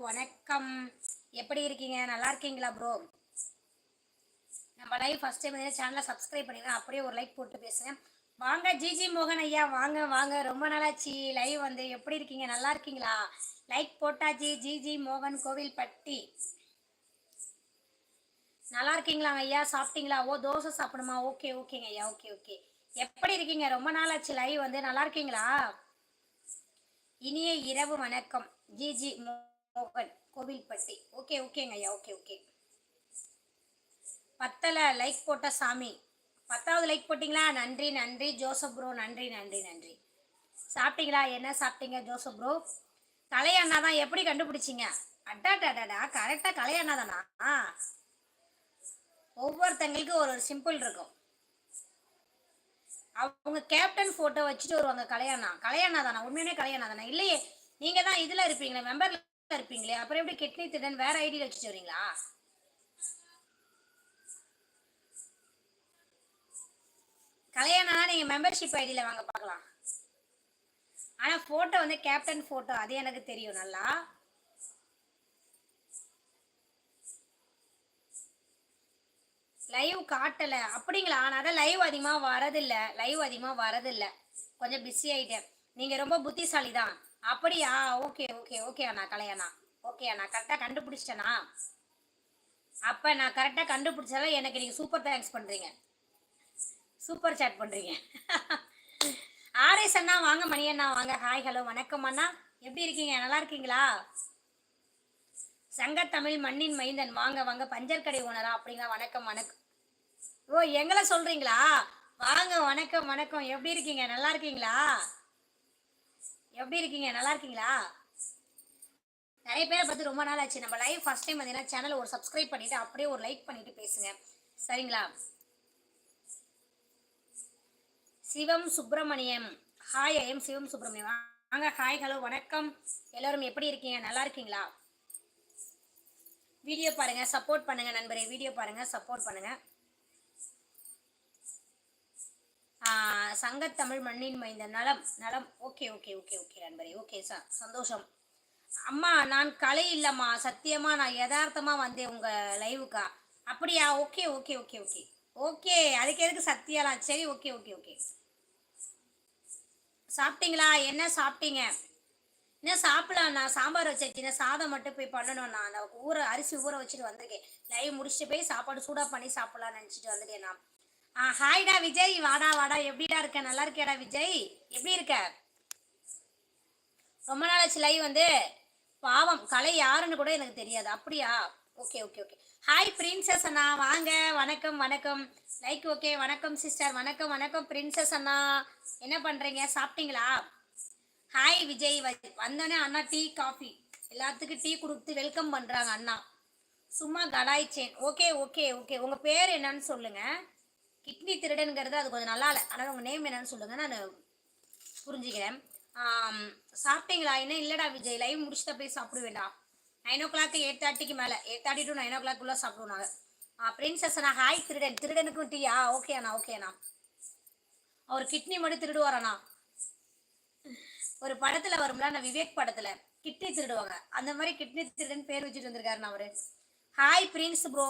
வணக்கம். எப்படி இருக்கீங்க? நல்லா இருக்கீங்களா ப்ரோ நம்ம லைவ் ஃபர்ஸ்ட் டைம் சேனலை சப்ஸ்கிரைப் பண்ணிடுங்க அப்படியே ஒரு லைக் போட்டு பேசுங்க. வாங்க ஜிஜி மோகன் ஐயா. வாங்க வாங்க. ரொம்ப நாளாச்சு. லைவ் வந்து எப்படி இருக்கீங்க? நல்லா இருக்கீங்களா? லைக் போட்டாச்சு. ஜிஜி மோகன் கோவில்பட்டி. நல்லா இருக்கீங்களா ஐயா? சாப்பிட்டீங்களா? ஓ தோசை சாப்பிடுமா ஓகே ஓகேங்க ஐயா. ஓகே ஓகே எப்படி இருக்கீங்க? ரொம்ப நாளாச்சு. லைவ் வந்து நல்லா இருக்கீங்களா? இனிய இரவு வணக்கம். ஜிஜி மோகன் கோவில்பட்டி. ஓகே ஓகேங்க ஐயா ஓகே ஓகே. பத்தல லைக் போட்ட சாமி. பத்தாவது லைக் போட்டிங்களா? நன்றி நன்றி. ஜோசப் ப்ரோ நன்றி நன்றி நன்றி. சாப்பிட்டீங்களா? என்ன சாப்பிட்டீங்க ஜோசப் ப்ரோ கலையண்ணா தான் எப்படி கண்டுபிடிச்சிங்க? அட்டாடாடாடா கரெக்டாக கலையண்ணா தானா ஒவ்வொருத்தங்களுக்கும் ஒரு ஒரு சிம்பிள் இருக்கும். அவங்க கேப்டன் ஃபோட்டோ வச்சுட்டு வருவாங்க கலையாண்ணா. கலையாண்ணா தானா உண்மையுமே கலையாண்ணா தானா இல்லையே நீங்கள் தான் இதில் இருப்பீங்களே மெம்பர்ல இருப்பீங்களே? அப்புறம் எப்படி கிட்னி திடன் வேற ஐடியில் வச்சுட்டு வரீங்களா? கல்யாணா நீங்க மெம்பர்ஷிப் ஐடியில் வாங்க பார்க்கலாம். ஆனா போட்டோ வந்து கேப்டன் போட்டோ அது எனக்கு தெரியும் நல்லா? லைவ் காட்டல. அப்படிங்களா? நான் தான் லைவ் அதிகமாக வரதில்லை. லைவ் அதிகமாக வரதில்லை. கொஞ்சம் பிஸி ஆகிட்டேன் நீங்கள் ரொம்ப புத்திசாலி தான் அப்படியா? ஓகே ஓகே ஓகே அண்ணா கலையண்ணா ஓகே அண்ணா கரெக்டாக கண்டுபிடிச்சிட்டேண்ணா அப்போ நான் கரெக்டாக கண்டுபிடிச்சாலும் எனக்கு நீங்கள் சூப்பர் தேங்க்ஸ் பண்ணுறீங்க சூப்பர் சாட் பண்ணுறீங்க ஆர்எஸ் அண்ணா வாங்க மணி அண்ணா வாங்க. ஹாய் ஹலோ வணக்கம் அண்ணா. எப்படி இருக்கீங்க? நல்லா இருக்கீங்களா? சங்கத்தமிழ் மண்ணின் மைந்தன். வாங்க வாங்க பஞ்சர் கடை ஓனரா அப்படிங்களா வணக்கம் வணக்கம். ஓ எங்களை சொல்றீங்களா? வாங்க வணக்கம் வணக்கம். எப்படி இருக்கீங்க? நல்லா இருக்கீங்களா? எப்படி இருக்கீங்க? நல்லா இருக்கீங்களா? நிறைய பேரை பார்த்து ரொம்ப நாள் ஆச்சு. நம்ம லைவ் ஃபர்ஸ்ட் டைம் பார்த்தீங்கன்னா சேனலை ஒரு சப்ஸ்கிரைப் பண்ணிட்டு அப்படியே ஒரு லைக் பண்ணிட்டு பேசுங்க. சரிங்களா? Sivam Subramaniam. Hi I'm Sivam Subramaniam. வாங்க ஹாய் ஹலோ வணக்கம். எல்லோரும் எப்படி இருக்கீங்க? நல்லா இருக்கீங்களா? வீடியோ பாருங்க சப்போர்ட் பண்ணுங்க நண்பரே. வீடியோ பாருங்க சப்போர்ட் பண்ணுங்க. சங்கத்தமிழ் மண்ணின் மைந்த நலம் நலம். ஓகே ஓகே ஓகே ஓகே நண்பரே. ஓகே சார் சந்தோஷம். அம்மா நான் கலை இல்லம்மா. சத்தியமா நான் யதார்த்தமாக வந்தேன் உங்க லைவுக்கா. அப்படியா? Okay okay okay okay. Okay அதுக்கு எதுக்கு சத்தியாலாம் சரி ஓகே ஓகே ஓகே. சாப்பிட்டீங்களா? என்ன சாப்பிட்டீங்க? என்ன சாப்பிடலாம் நான்? சாம்பார் வச்சாச்சு சாதம் மட்டும் போய் பண்ணணும் நான் அந்த ஊற அரிசி ஊற வச்சுட்டு வந்திருக்கேன். லைவ் முடிச்சுட்டு போய் சாப்பாடு சூடாக பண்ணி சாப்பிடலாம்னு நினச்சிட்டு வந்துட்டேன் நான். ஹாய்டா விஜய். வாடா வாடா. எப்படிடா இருக்க? நல்லா இருக்கேடா விஜய்? எப்படி இருக்க? ரொம்ப நாள் ஆச்சு லைவ் வந்து. பாவம் கலை யாருன்னு கூட எனக்கு தெரியாது. அப்படியா? Okay okay okay hi princess அண்ணா. வாங்க. வணக்கம் வணக்கம். லைக் ஓகே வணக்கம் சிஸ்டர் வணக்கம் வணக்கம் பிரின்சஸ் அண்ணா. என்ன பண்ணுறீங்க சாப்பிட்டீங்களா? ஹாய் விஜய். வ- வந்தோடனே அண்ணா டீ காஃபி எல்லாத்துக்கும் டீ கொடுத்து வெல்கம் பண்ணுறாங்க அண்ணா. சும்மா கடாய்ச்சேன் ஓகே ஓகே ஓகே உங்கள் பேர் என்னன்னு சொல்லுங்கள் கிட்னி திருடனுங்கிறது அது கொஞ்சம் நல்லா இல்லை ஆனால் உங்கள் நேம் என்னன்னு சொல்லுங்கள் நான் புரிஞ்சுக்கிறேன். சாப்பிட்டீங்களா? என்ன இல்லைடா விஜய்? லைவ் முடிச்சுட்டு போய் சாப்பிடுவேண்டா. நைன் ஓ கிளாக் எயிட் தேர்ட்டிக்கு மேலே. Eight thirty to nine o'clock உள்ள சாப்பிடுவோம் நாங்கள் பிரின்சஸ் அண்ணா ஹாய் திருடன். திருடனுக்கும் டீயா ஓகே அண்ணா ஓகே அண்ணா. அவர் கிட்னி மட்டும் திருடுவாரண்ணா. ஒரு படத்தில் வரும்ல நான் விவேக் படத்தில். கிட்னி திருடுவாங்க. அந்த மாதிரி கிட்னி திருடன் பேர் வச்சுட்டு வந்திருக்காருண்ணா அவர். Hi prince bro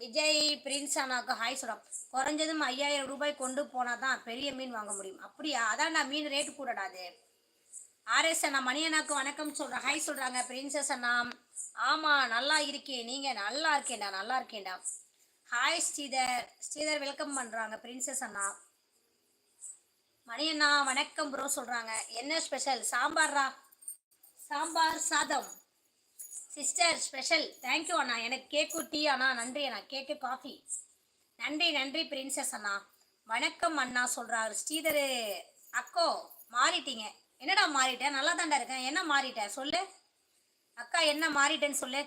Vijay prince அண்ணாக்கு ஹாய் சொல்றோம் குறைஞ்சதும் ஐயாயிரம் ரூபாய் கொண்டு போனால் தான் பெரிய மீன் வாங்க முடியும். அப்படியா? அதான்டா மீன் ரேட்டு கூடடாது ஆர்எஸ் அண்ணா மணி அண்ணாக்கு வணக்கம் சொல்கிறேன் ஹாய் சொல்கிறாங்க பிரின்சஸ் அண்ணா. ஆமாம் நல்லா இருக்கேன் நீங்கள் நல்லா இருக்கேன்டா நல்லா இருக்கேன்டா. ஹாய் ஸ்ரீதர். ஸ்ரீதர் வெல்கம் பண்ணுறாங்க பிரின்சஸ் அண்ணா. மணி அண்ணா வணக்கம் ப்ரோ சொல்கிறாங்க என்ன ஸ்பெஷல் சாம்பார்ரா? சாம்பார் சாதம். Sister special. தேங்க்யூ அண்ணா. எனக்கு கேக்கு டீ அண்ணா. நன்றி அண்ணா. கேக்கு காஃபி நன்றி நன்றி பிரின்சஸ் அண்ணா. வணக்கம் அண்ணா சொல்கிறாரு ஸ்ரீதர் அக்கோ மாறிட்டீங்க. என்னடா மாறிட்டேன் நல்லா தாண்டா இருக்கேன். என்ன மாறிட்டேன் சொல்லு. அக்கா என்ன மாறிட்டேன்னு சொல்லு.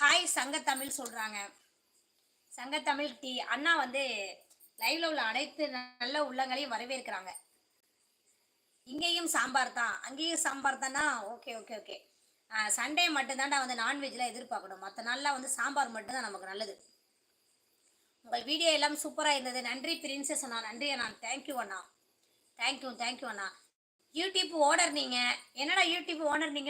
ஹாய் சங்கத்தமிழ் சொல்கிறாங்க சங்கத்தமிழ் டி அண்ணா வந்து லைவ்ல உள்ள அனைத்து நல்ல உள்ளங்களையும் வரவேற்கிறாங்க. இங்கேயும் சாம்பார் தான். அங்கேயும் சாம்பார் தானா? ஓகே ஓகே ஓகே சண்டே மட்டும்தான்டா வந்து நான்வெஜ்லாம் எதிர்பார்க்கணும். மற்ற நாளில் வந்து சாம்பார் மட்டும்தான் நமக்கு நல்லது. உங்கள் வீடியோ எல்லாம் சூப்பராக இருந்தது. நன்றி பிரின்சஸ் அண்ணா. நன்றி அண்ணா. தேங்க்யூ அண்ணா. தேங்க்யூ தேங்க்யூ அண்ணா. யூடியூப் ஓனர் நீங்கள் என்னடா யூடியூப் ஓனர் நீங்கள்